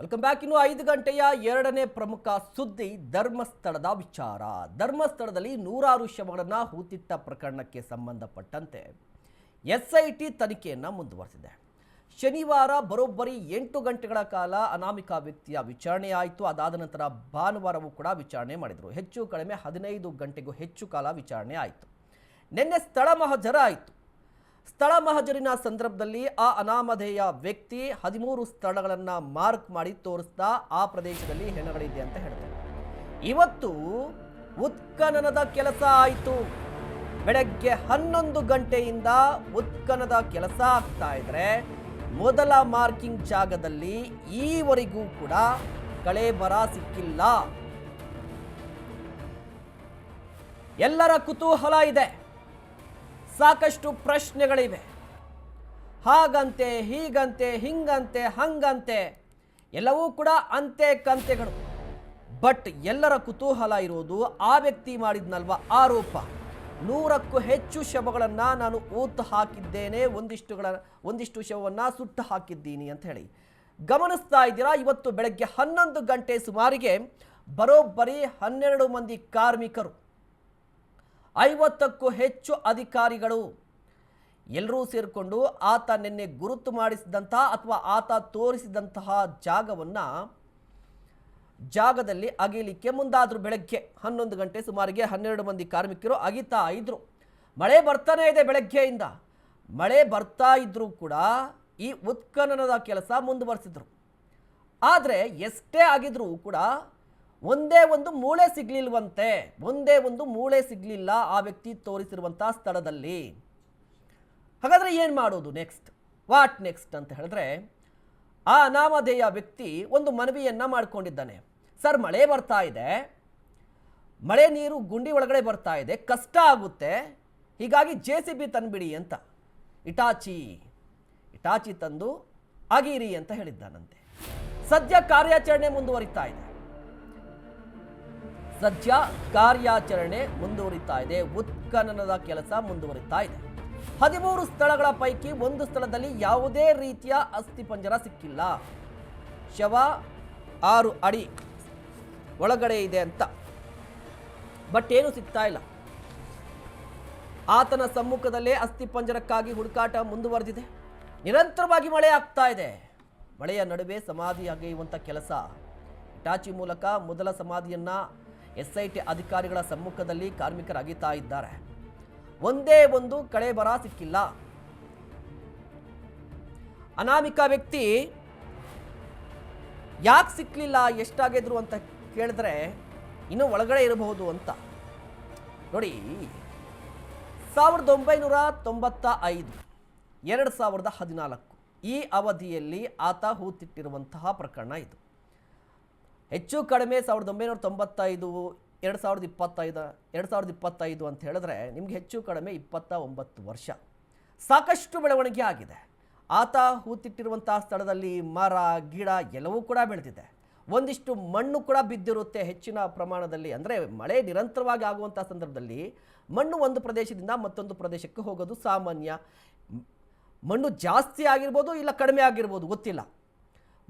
Welcome back ಇನ್ನು ಐದು ಗಂಟೆಯ ಎರಡನೇ ಪ್ರಮುಖ ಸುದ್ದಿ, ಧರ್ಮಸ್ಥಳದ ವಿಚಾರ. ಧರ್ಮಸ್ಥಳದಲ್ಲಿ ನೂರಾರು ಶವಗಳನ್ನು ಹೂತಿಟ್ಟ ಪ್ರಕರಣಕ್ಕೆ ಸಂಬಂಧಪಟ್ಟಂತೆ ಎಸ್ಐಟಿ ತನಿಖೆಯನ್ನು ಮುಂದುವರೆಸಿದೆ. ಶನಿವಾರ ಬರೋಬ್ಬರಿ ಎಂಟು ಗಂಟೆಗಳ ಕಾಲ ಅನಾಮಿಕ ವ್ಯಕ್ತಿಯ ವಿಚಾರಣೆ ಆಯಿತು. ಅದಾದ ನಂತರ ಭಾನುವಾರವೂ ಕೂಡ ವಿಚಾರಣೆ ಮಾಡಿದರು. ಹೆಚ್ಚು ಕಡಿಮೆ ಹದಿನೈದು ಗಂಟೆಗೂ ಹೆಚ್ಚು ಕಾಲ ವಿಚಾರಣೆ ಆಯಿತು. ನಿನ್ನೆ ಸ್ಥಳ ಮಹಜರ ಆಯಿತು ಸ್ಥಳ ಮಹಜರಿನ ಸಂದರ್ಭದಲ್ಲಿ ಆ ಅನಾಮಧೇಯ ವ್ಯಕ್ತಿ ಹದಿಮೂರು ಸ್ಥಳಗಳನ್ನು ಮಾರ್ಕ್ ಮಾಡಿ ತೋರಿಸ್ತಾ ಆ ಪ್ರದೇಶದಲ್ಲಿ ಹೆಣಗಳಿದೆ ಅಂತ ಹೇಳ್ತಾರೆ. ಇವತ್ತು ಉತ್ಖನನದ ಕೆಲಸ ಆಯಿತು. ಬೆಳಗ್ಗೆ ಹನ್ನೊಂದು ಗಂಟೆಯಿಂದ ಉತ್ಖನದ ಕೆಲಸ ಆಗ್ತಾ ಇದ್ರೆ ಮೊದಲ ಮಾರ್ಕಿಂಗ್ ಜಾಗದಲ್ಲಿ ಈವರೆಗೂ ಕೂಡ ಕಳೇಬರ ಸಿಕ್ಕಿಲ್ಲ. ಎಲ್ಲರ ಕುತೂಹಲ ಇದೆ. ಸಾಕಷ್ಟು ಪ್ರಶ್ನೆಗಳಿವೆ. ಹಾಗಂತೆ, ಹೀಗಂತೆ, ಹಿಂಗಂತೆ, ಹಂಗಂತೆ ಎಲ್ಲವೂ ಕೂಡ ಅಂತೆ ಕಂತೆಗಳು. ಬಟ್ ಎಲ್ಲರ ಕುತೂಹಲ ಇರೋದು ಆ ವ್ಯಕ್ತಿ ಮಾಡಿದ್ನಲ್ವ ಆರೋಪ. ನೂರಕ್ಕೂ ಹೆಚ್ಚು ಶವಗಳನ್ನು ನಾನು ಊತು ಹಾಕಿದ್ದೇನೆ, ಒಂದಿಷ್ಟುಗಳ, ಒಂದಿಷ್ಟು ಶವವನ್ನು ಸುಟ್ಟು ಹಾಕಿದ್ದೀನಿ ಅಂತ ಹೇಳಿ. ಗಮನಿಸ್ತಾ ಇದ್ದೀರಾ? ಇವತ್ತು ಬೆಳಗ್ಗೆ ಹನ್ನೊಂದು ಗಂಟೆ ಸುಮಾರಿಗೆ ಬರೋಬ್ಬರಿ ಹನ್ನೆರಡು ಮಂದಿ ಕಾರ್ಮಿಕರು ಐವತ್ತಕ್ಕೂ ಹೆಚ್ಚು ಅಧಿಕಾರಿಗಳು. ಎಲ್ಲರೂ ಸೇರಿಕೊಂಡು ಆತ ನಿನ್ನೆ ಗುರುತು ಮಾಡಿಸಿದಂತಹ ಅಥವಾ ಆತ ತೋರಿಸಿದಂತಹ ಜಾಗವನ್ನು ಜಾಗದಲ್ಲಿ ಅಗೀಲಿಕ್ಕೆ ಮುಂದಾದರು ಬೆಳಗ್ಗೆ ಹನ್ನೊಂದು ಗಂಟೆ ಸುಮಾರಿಗೆ ಹನ್ನೆರಡು ಮಂದಿ ಕಾರ್ಮಿಕರು, ಅಗಿತಾ ಇದ್ರು ಮಳೆ ಬರ್ತಾನೆ ಇದೆ ಬೆಳಗ್ಗೆಯಿಂದ. ಮಳೆ ಬರ್ತಾ ಇದ್ರೂ ಕೂಡ ಈ ಉತ್ಖನನದ ಕೆಲಸ ಮುಂದುವರೆಸಿದ್ರು. ಆದರೆ ಎಷ್ಟೇ ಆಗಿದ್ರೂ ಕೂಡ ಒಂದೇ ಒಂದು ಮೂಳೆ ಸಿಗ್ಲಿಲ್ವಂತೆ, ಒಂದೇ ಒಂದು ಮೂಳೆ ಸಿಗ್ಲಿಲ್ಲ ಆ ವ್ಯಕ್ತಿ ತೋರಿಸಿರುವಂಥ ಸ್ಥಳದಲ್ಲಿ. ಹಾಗಾದ್ರೆ ಏನು ಮಾಡೋದು ನೆಕ್ಸ್ಟ್ ವಾಟ್ ನೆಕ್ಸ್ಟ್ ಅಂತ ಹೇಳಿದ್ರೆ, ಆ ಅನಾಮಧೇಯ ವ್ಯಕ್ತಿ ಒಂದು ಮನವಿಯನ್ನ ಮಾಡಿಕೊಂಡಿದ್ದಾನೆ. ಸರ್ ಮಳೆ ಬರ್ತಾ ಇದೆ. ಮಳೆ ನೀರು ಗುಂಡಿ ಒಳಗಡೆ ಬರ್ತಾ ಇದೆ. ಕಷ್ಟ ಆಗುತ್ತೆ. ಹೀಗಾಗಿ ಜೆ ಸಿ ಬಿ ತಂದುಬಿಡಿ ಅಂತ. ಇಟಾಚಿ ಇಟಾಚಿ ತಂದು ಆಗಿರಿ ಅಂತ ಹೇಳಿದ್ದಾನಂತೆ. ಸದ್ಯ ಕಾರ್ಯಾಚರಣೆ ಮುಂದುವರಿತಾ ಇದೆ. ಸದ್ಯ ಕಾರ್ಯಾಚರಣೆ ಮುಂದುವರಿತಾ ಇದೆ. ಉತ್ಖನನದ ಕೆಲಸ ಮುಂದುವರಿತಾ ಇದೆ. ಹದಿಮೂರು ಸ್ಥಳಗಳ ಪೈಕಿ ಒಂದು ಸ್ಥಳದಲ್ಲಿ ಯಾವುದೇ ರೀತಿಯ ಅಸ್ಥಿಪಂಜರ ಸಿಕ್ಕಿಲ್ಲ. ಶವ ಆರು ಅಡಿ ಒಳಗಡೆ ಇದೆ ಅಂತ. ಬಟ್ ಏನು ಸಿಗ್ತಾ ಇಲ್ಲ. ಆತನ ಸಮ್ಮುಖದಲ್ಲೇ ಅಸ್ಥಿಪಂಜರಕ್ಕಾಗಿ ಹುಡುಕಾಟ ಮುಂದುವರೆದಿದೆ. ನಿರಂತರವಾಗಿ ಮಳೆ ಆಗ್ತಾ ಇದೆ. ಮಳೆಯ ನಡುವೆ ಸಮಾಧಿ ಅಗೆಯುವಂಥ ಕೆಲಸ. ಟಾಚಿ ಮೂಲಕ ಮೊದಲ ಸಮಾಧಿಯನ್ನ ಎಸ್ ಐ ಟಿ ಅಧಿಕಾರಿಗಳ ಸಮ್ಮುಖದಲ್ಲಿ ಕಾರ್ಮಿಕರಾಗಿತಾ ಇದ್ದಾರೆ. ಒಂದೇ ಒಂದು ಕಳೆ ಬರ ಸಿಕ್ಕಿಲ್ಲ. ಅನಾಮಿಕ ವ್ಯಕ್ತಿ ಯಾಕೆ ಸಿಕ್ಕಲಿಲ್ಲ ಎಷ್ಟಾಗಿದ್ರು ಅಂತ ಕೇಳಿದ್ರೆ ಇನ್ನೂ ಒಳಗಡೆ ಇರಬಹುದು ಅಂತ. ನೋಡಿ, ಸಾವಿರದ ಒಂಬೈನೂರ ತೊಂಬತ್ತ ಐದು, ಎರಡು ಸಾವಿರದ ಹದಿನಾಲ್ಕು ಈ ಅವಧಿಯಲ್ಲಿ ಆತ ಹೂತಿಟ್ಟಿರುವಂತಹ ಪ್ರಕರಣ ಇದು. ಹೆಚ್ಚು ಕಡಿಮೆ ಸಾವಿರದ ಒಂಬೈನೂರ ತೊಂಬತ್ತೈದು, ಎರಡು ಸಾವಿರದ ಇಪ್ಪತ್ತೈದು, ಎರಡು ಸಾವಿರದ ಇಪ್ಪತ್ತೈದು ಅಂತ ಹೇಳಿದ್ರೆ ನಿಮಗೆ ಹೆಚ್ಚು ಕಡಿಮೆ ಇಪ್ಪತ್ತ ಒಂಬತ್ತು ವರ್ಷ. ಸಾಕಷ್ಟು ಬೆಳವಣಿಗೆ ಆಗಿದೆ. ಆತ ಹೂತಿಟ್ಟಿರುವಂಥ ಸ್ಥಳದಲ್ಲಿ ಮರ, ಗಿಡ ಎಲ್ಲವೂ ಕೂಡ ಬೆಳೆದಿದೆ. ಒಂದಿಷ್ಟು ಮಣ್ಣು ಕೂಡ ಬಿದ್ದಿರುತ್ತೆ ಹೆಚ್ಚಿನ ಪ್ರಮಾಣದಲ್ಲಿ. ಅಂದರೆ ಮಳೆ ನಿರಂತರವಾಗಿ ಆಗುವಂಥ ಸಂದರ್ಭದಲ್ಲಿ ಮಣ್ಣು ಒಂದು ಪ್ರದೇಶದಿಂದ ಮತ್ತೊಂದು ಪ್ರದೇಶಕ್ಕೆ ಹೋಗೋದು ಸಾಮಾನ್ಯ. ಮಣ್ಣು ಜಾಸ್ತಿ ಆಗಿರ್ಬೋದು ಇಲ್ಲ ಕಡಿಮೆ ಆಗಿರ್ಬೋದು ಗೊತ್ತಿಲ್ಲ.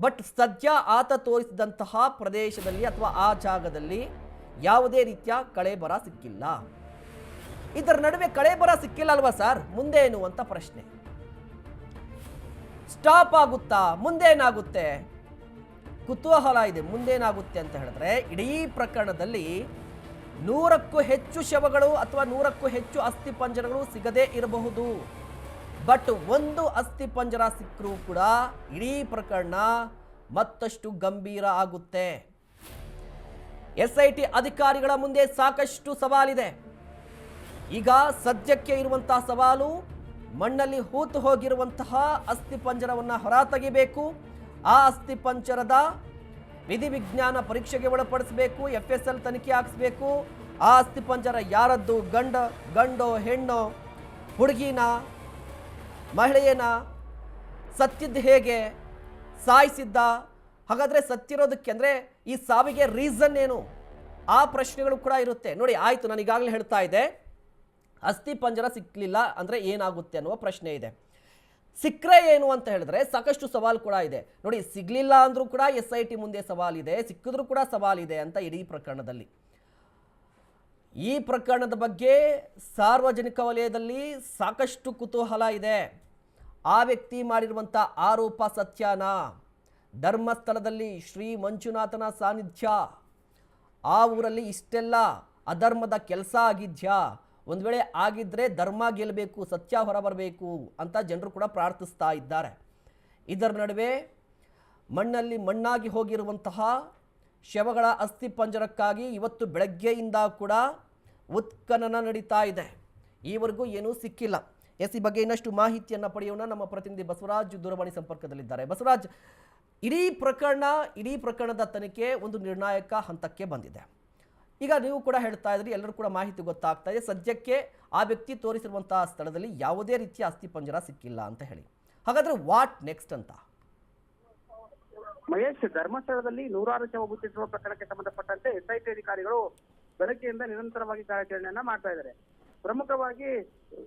ಬಟ್ ಸದ್ಯ ಆತ ತೋರಿಸಿದಂತಹ ಪ್ರದೇಶದಲ್ಲಿ ಅಥವಾ ಆ ಜಾಗದಲ್ಲಿ ಯಾವುದೇ ರೀತಿಯ ಕಳೆ ಬರ ಸಿಕ್ಕಿಲ್ಲ. ಇದರ ನಡುವೆ ಕಳೆ ಬರ ಸಿಕ್ಕಿಲ್ಲ ಅಲ್ವಾ ಸರ್? ಮುಂದೆ ಅಂತ ಪ್ರಶ್ನೆ. ಸ್ಟಾಪ್ ಆಗುತ್ತಾ? ಮುಂದೇನಾಗುತ್ತೆ? ಕುತೂಹಲ ಇದೆ. ಮುಂದೇನಾಗುತ್ತೆ ಅಂತ ಹೇಳಿದ್ರೆ, ಇಡೀ ಪ್ರಕರಣದಲ್ಲಿ ನೂರಕ್ಕೂ ಹೆಚ್ಚು ಶವಗಳು ಅಥವಾ ನೂರಕ್ಕೂ ಹೆಚ್ಚು ಅಸ್ಥಿಪಂಜರಗಳು ಸಿಗದೇ ಇರಬಹುದು. ಬಟ್ ಒಂದು ಅಸ್ಥಿಪಂಜರ ಸಿಕ್ಕರೂ ಕೂಡ ಇಡೀ ಪ್ರಕರಣ ಮತ್ತಷ್ಟು ಗಂಭೀರ ಆಗುತ್ತೆ. ಎಸ್ ಅಧಿಕಾರಿಗಳ ಮುಂದೆ ಸಾಕಷ್ಟು ಸವಾಲಿದೆ. ಈಗ ಸದ್ಯಕ್ಕೆ ಇರುವಂತಹ ಸವಾಲು ಮಣ್ಣಲ್ಲಿ ಹೂತು ಹೋಗಿರುವಂತಹ ಅಸ್ಥಿಪಂಜರವನ್ನು ಹೊರ ತೆಗಿಬೇಕು ಆ ಅಸ್ಥಿಪಂಜರದ ವಿಧಿವಿಜ್ಞಾನ ಪರೀಕ್ಷೆಗೆ ಒಳಪಡಿಸಬೇಕು ಎಫ್ ಎಸ್ ಎಲ್ ತನಿಖೆ ಹಾಕಿಸ್ಬೇಕು. ಆ ಅಸ್ಥಿಪಂಜರ ಯಾರದ್ದು? ಗಂಡ, ಗಂಡೋ, ಹೆಣ್ಣೋ, ಹುಡುಗಿನ? ಮಹಿಳೆಯನ ಸತ್ತಿದ್ದು ಹೇಗೆ, ಸಾಯಿಸಿದ್ದ, ಹಾಗಾದರೆ ಸತ್ತಿರೋದಕ್ಕೆ ಅಂದರೆ ಈ ಸಾವಿಗೆ ರೀಸನ್ ಏನು? ಆ ಪ್ರಶ್ನೆಗಳು ಕೂಡ ಇರುತ್ತೆ. ನೋಡಿ, ಆಯಿತು, ನಾನು ಈಗಾಗಲೇ ಹೇಳ್ತಾ ಇದ್ದೆ. ಅಸ್ಥಿ ಪಂಜರ ಸಿಕ್ಕಲಿಲ್ಲ ಅಂದರೆ ಏನಾಗುತ್ತೆ ಅನ್ನುವ ಪ್ರಶ್ನೆ ಇದೆ. ಸಿಕ್ಕರೆ ಏನು ಅಂತ ಹೇಳಿದ್ರೆ ಸಾಕಷ್ಟು ಸವಾಲು ಕೂಡ ಇದೆ. ನೋಡಿ, ಸಿಗಲಿಲ್ಲ ಅಂದರೂ ಕೂಡ ಎಸ್ ಐ ಟಿ ಮುಂದೆ ಸವಾಲಿದೆ, ಸಿಕ್ಕಿದ್ರೂ ಕೂಡ ಸವಾಲಿದೆ ಅಂತ ಇಡೀ ಪ್ರಕರಣದಲ್ಲಿ. ಈ ಪ್ರಕರಣದ ಬಗ್ಗೆ ಸಾರ್ವಜನಿಕ ವಲಯದಲ್ಲಿ ಸಾಕಷ್ಟು ಕುತೂಹಲ ಇದೆ. ಆ ವ್ಯಕ್ತಿ ಮಾಡಿರುವಂಥ ಆರೋಪ ಸತ್ಯನಾ? ಧರ್ಮಸ್ಥಳದಲ್ಲಿ ಶ್ರೀ ಮಂಜುನಾಥನ ಸಾನ್ನಿಧ್ಯ. ಆ ಊರಲ್ಲಿ ಇಷ್ಟೆಲ್ಲ ಅಧರ್ಮದ ಕೆಲಸ ಆಗಿದ್ಯಾ? ಒಂದು ವೇಳೆ ಆಗಿದ್ದರೆ ಧರ್ಮ ಗೆಲ್ಲಬೇಕು, ಸತ್ಯ ಹೊರಬರಬೇಕು ಅಂತ ಜನರು ಕೂಡ ಪ್ರಾರ್ಥಿಸ್ತಾ ಇದ್ದಾರೆ. ಇದರ ನಡುವೆ ಮಣ್ಣಲ್ಲಿ ಮಣ್ಣಾಗಿ ಹೋಗಿರುವಂತಹ ಶವಗಳ ಅಸ್ಥಿ ಪಂಜರಕ್ಕಾಗಿ ಇವತ್ತು ಬೆಳಗ್ಗೆಯಿಂದ ಕೂಡ ಉತ್ಖನನ ನಡೀತಾ ಇದೆ. ಈವರೆಗೂ ಏನೂ ಸಿಕ್ಕಿಲ್ಲ. ಎಸ್ ಈ ಬಗ್ಗೆ ಇನ್ನಷ್ಟು ಮಾಹಿತಿಯನ್ನು ಪಡೆಯೋಣ. ನಮ್ಮ ಪ್ರತಿನಿಧಿ ಬಸವರಾಜ್ ದೂರವಾಣಿ ಸಂಪರ್ಕದಲ್ಲಿದ್ದಾರೆ. ಬಸವರಾಜ್, ಇಡೀ ಪ್ರಕರಣ, ಇಡೀ ಪ್ರಕರಣದ ತನಿಖೆ ಒಂದು ನಿರ್ಣಾಯಕ ಹಂತಕ್ಕೆ ಬಂದಿದೆ. ಈಗ ನೀವು ಕೂಡ ಹೇಳ್ತಾ ಇದ್ರಿ, ಎಲ್ಲರೂ ಕೂಡ ಮಾಹಿತಿ ಗೊತ್ತಾಗ್ತಾ ಇದೆ. ಸದ್ಯಕ್ಕೆ ಆ ವ್ಯಕ್ತಿ ತೋರಿಸಿರುವಂತಹ ಸ್ಥಳದಲ್ಲಿ ಯಾವುದೇ ರೀತಿಯ ಅಸ್ಥಿಪಂಜರ ಸಿಕ್ಕಿಲ್ಲ ಅಂತ ಹೇಳಿ. ಹಾಗಾದ್ರೆ ವಾಟ್ ನೆಕ್ಸ್ಟ್ ಅಂತ? ಮಹೇಶ್, ಧರ್ಮಸ್ಥಳದಲ್ಲಿ ನೂರಾರು ಶವ ಗುರುತಿಸಿರುವ ಪ್ರಕರಣಕ್ಕೆ ಸಂಬಂಧಪಟ್ಟಂತೆ ಎಸ್ಐಟಿ ಅಧಿಕಾರಿಗಳು ಬೆಳಗ್ಗೆಯಿಂದ ನಿರಂತರವಾಗಿ ಕಾರ್ಯಾಚರಣೆಯನ್ನ ಮಾಡ್ತಾ ಇದ್ದಾರೆ. ಪ್ರಮುಖವಾಗಿ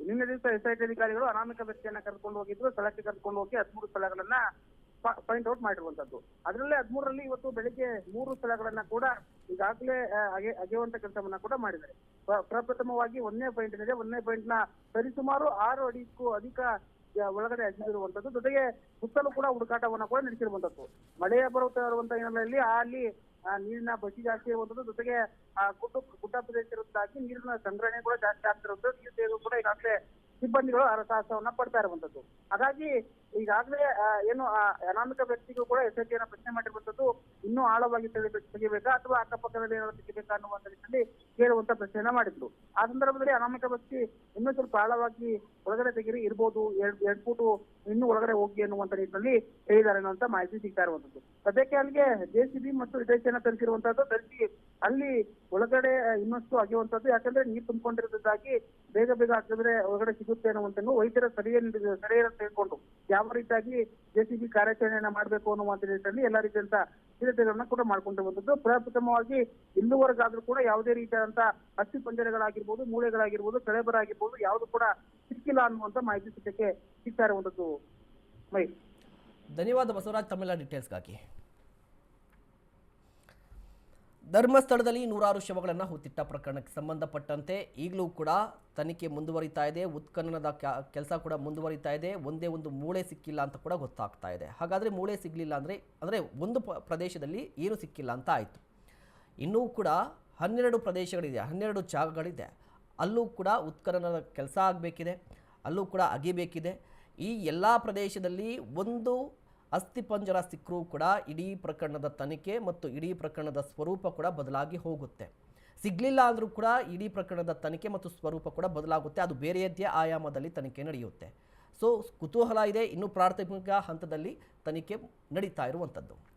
ನಿನ್ನೆ ದಿವಸ ಎಸ್ಐಟಿ ಅಧಿಕಾರಿಗಳು ಅನಾಮಿಕ ವ್ಯಕ್ತಿಯನ್ನ ಕರೆದುಕೊಂಡು ಹೋಗಿದ್ರು. ಸ್ಥಳಕ್ಕೆ ಕರ್ಕೊಂಡು ಹೋಗಿ ಹದಿಮೂರು ಸ್ಥಳಗಳನ್ನ ಪಾಯಿಂಟ್ ಔಟ್ ಮಾಡಿರುವಂತದ್ದು. ಅದರಲ್ಲೇ ಹದಿಮೂರರಲ್ಲಿ ಇವತ್ತು ಬೆಳಿಗ್ಗೆ ಮೂರು ಸ್ಥಳಗಳನ್ನ ಕೂಡ ಈಗಾಗಲೇ ಅಗೆಯುವಂತ ಕೆಲಸವನ್ನ ಕೂಡ ಮಾಡಿದ್ದಾರೆ. ಪ್ರ- ಪ್ರಪ್ರಥಮವಾಗಿ ಒಂದನೇ ಪಾಯಿಂಟ್ ಇದೆ. ಒಂದನೇ ಪಾಯಿಂಟ್ನ ಸರಿಸುಮಾರು ಆರು ಅಡಿಗೂ ಅಧಿಕ ಒಳಗಡೆ ಅಗೆದಿರುವಂತದ್ದು ಜೊತೆಗೆ ಸುತ್ತಲೂ ಕೂಡ ಹುಡುಕಾಟವನ್ನ ಕೂಡ ನಡೆಸಿರುವಂತದ್ದು. ಮಳೆಯ ಬರುತ್ತಾ ಇರುವಂತ ಹಿನ್ನೆಲೆಯಲ್ಲಿ ಅಲ್ಲಿ ನೀರಿನ ಬಸಿ ಜಾಸ್ತಿ ಇರುವಂತದ್ದು, ಜೊತೆಗೆ ಗುಡ್ಡ ಗುಡ್ಡ ಪ್ರದೇಶ ಇರುವುದಾಗಿ ನೀರಿನ ಸಂಗ್ರಹಣೆ ಕೂಡ ಜಾಸ್ತಿ ಆಗ್ತಿರುವಂತದ್ದು ನೀರು ಕೂಡ ಈಗಾಗಲೇ ಸಿಬ್ಬಂದಿಗಳು ಸಾಹಸವನ್ನ ಪಡ್ತಾ ಇರುವಂತದ್ದು. ಹಾಗಾಗಿ ಈಗಾಗಲೇ ಏನು ಅನಾಮಿಕ ವ್ಯಕ್ತಿಗೂ ಕೂಡ ಎಸ್ ಪ್ರಶ್ನೆ ಮಾಡಿರುವಂತದ್ದು ಇನ್ನೂ ಆಳವಾಗಿ ತೆಗೆಯಬೇಕಾ ಅಥವಾ ಅಕ್ಕಪಕ್ಕದಲ್ಲಿ ಏನಾದ್ರು ತೆಗಿಬೇಕಾ ಅನ್ನುವಂತ ನಿಟ್ಟಿನಲ್ಲಿ ಕೇಳುವಂತ ಪ್ರಶ್ನೆಯನ್ನ ಮಾಡಿದ್ರು. ಆ ಸಂದರ್ಭದಲ್ಲಿ ಅನಾಮಿಕ ವ್ಯಕ್ತಿ ಇನ್ನೂ ಸ್ವಲ್ಪ ಆಳವಾಗಿ ಒಳಗಡೆ ತೆಗಿರಿ, ಇರ್ಬೋದು, ಎರಡ್ ಫೂಟು ಇನ್ನೂ ಒಳಗಡೆ ಹೋಗಿ ಅನ್ನುವಂತ ನಿಟ್ಟಿನಲ್ಲಿ ಹೇಳಿದ್ದಾರೆ ಅನ್ನುವಂತ ಮಾಹಿತಿ ಸಿಗ್ತಾ ಇರುವಂತದ್ದು. ಸದ್ಯಕ್ಕೆ ಅಲ್ಲಿಗೆ ಜೆಸಿಬಿ ಮತ್ತು ವಿದೇಶಿಯನ್ನ ತರಿಸಿರುವಂತದ್ದು ತರಿಸಿ ಅಲ್ಲಿ ಒಳಗಡೆ ಇನ್ನಷ್ಟು ಅಗೆಯುವಂತದ್ದು ಯಾಕಂದ್ರೆ ನೀರು ತುಂಬಿಕೊಂಡಿರೋದಾಗಿ ಬೇಗ ಬೇಗ ಹಾಕಿದ್ರೆ ಹೊರಗಡೆ ಸಿಗುತ್ತೆ ಅನ್ನುವಂಥದ್ದು ವೈದ್ಯರ ಸಲಹೆ ಸಲಹೆಯನ್ನು ತೆಗೆದುಕೊಂಡು ಯಾವ ರೀತಿಯಾಗಿ ಜೆಸಿಬಿ ಕಾರ್ಯಾಚರಣೆಯನ್ನ ಮಾಡಬೇಕು ಅನ್ನುವಂತ ನಿಟ್ಟಿನಲ್ಲಿ ಎಲ್ಲಾ ರೀತಿಯಂತ ಸಿದ್ಧತೆಗಳನ್ನ ಕೂಡ ಮಾಡ್ಕೊಂಡಿರುವಂತದ್ದು ಪ್ರಪ್ರಥಮವಾಗಿ ಇಲ್ಲಿವರೆಗಾದ್ರೂ ಕೂಡ ಯಾವುದೇ ರೀತಿಯಾದಂತ ಅಸ್ಥಿ ಪಂಜರಗಳಾಗಿರ್ಬೋದು, ಮೂಳೆಗಳಾಗಿರ್ಬೋದು ಕಳೆಬರ ಆಗಿರ್ಬೋದು ಯಾವುದು ಕೂಡ ಸಿಕ್ಕಿಲ್ಲ ಅನ್ನುವಂತ ಮಾಹಿತಿ ಸದ್ಯಕ್ಕೆ ಸಿಗ್ತಾ ಇರುವಂತದ್ದು. ಮೈ ಧನ್ಯವಾದ ಬಸವರಾಜ್ ತಮ್ಮೆಲ್ಲ ಡೀಟೇಲ್ಸ್ಗಾಗಿ ಧರ್ಮಸ್ಥಳದಲ್ಲಿ ನೂರಾರು ಶವಗಳನ್ನು ಹೊತ್ತಿಟ್ಟ ಪ್ರಕರಣಕ್ಕೆ ಸಂಬಂಧಪಟ್ಟಂತೆ ಈಗಲೂ ಕೂಡ ತನಿಖೆ ಮುಂದುವರಿತಾ ಇದೆ. ಉತ್ಖನನದ ಕೆಲಸ ಕೂಡ ಮುಂದುವರಿತಾ ಇದೆ. ಒಂದೇ ಒಂದು ಮೂಳೆ ಸಿಕ್ಕಿಲ್ಲ ಅಂತ ಕೂಡ ಗೊತ್ತಾಗ್ತಾ ಇದೆ. ಹಾಗಾದರೆ ಮೂಳೆ ಸಿಗಲಿಲ್ಲ ಅಂದರೆ ಅಂದರೆ ಒಂದು ಪ್ರದೇಶದಲ್ಲಿ ಏನು ಸಿಕ್ಕಿಲ್ಲ ಅಂತ ಆಯಿತು. ಇನ್ನೂ ಕೂಡ ಹನ್ನೆರಡು ಪ್ರದೇಶಗಳಿದೆ, ಹನ್ನೆರಡು ಜಾಗಗಳಿದೆ. ಅಲ್ಲೂ ಕೂಡ ಉತ್ಖನನದ ಕೆಲಸ ಆಗಬೇಕಿದೆ. ಅಲ್ಲೂ ಕೂಡ ಅಗಿಬೇಕಿದೆ. ಈ ಎಲ್ಲ ಪ್ರದೇಶದಲ್ಲಿ ಒಂದು ಅಸ್ಥಿಪಂಜರ ಸಿಕ್ಕರೂ ಕೂಡ ಇಡೀ ಪ್ರಕರಣದ ತನಿಖೆ ಮತ್ತು ಇಡೀ ಪ್ರಕರಣದ ಸ್ವರೂಪ ಕೂಡ ಬದಲಾಗಿ ಹೋಗುತ್ತೆ. ಸಿಗಲಿಲ್ಲ ಅಂದರೂ ಕೂಡ ಇಡೀ ಪ್ರಕರಣದ ತನಿಖೆ ಮತ್ತು ಸ್ವರೂಪ ಕೂಡ ಬದಲಾಗುತ್ತೆ. ಅದು ಬೇರೆಯದ್ದೇ ಆಯಾಮದಲ್ಲಿ ತನಿಖೆ ನಡೆಯುತ್ತೆ. ಸೊ, ಕುತೂಹಲ ಇದೆ. ಇನ್ನೂ ಪ್ರಾಥಮಿಕ ಹಂತದಲ್ಲಿ ತನಿಖೆ ನಡೀತಾ ಇರುವಂಥದ್ದು.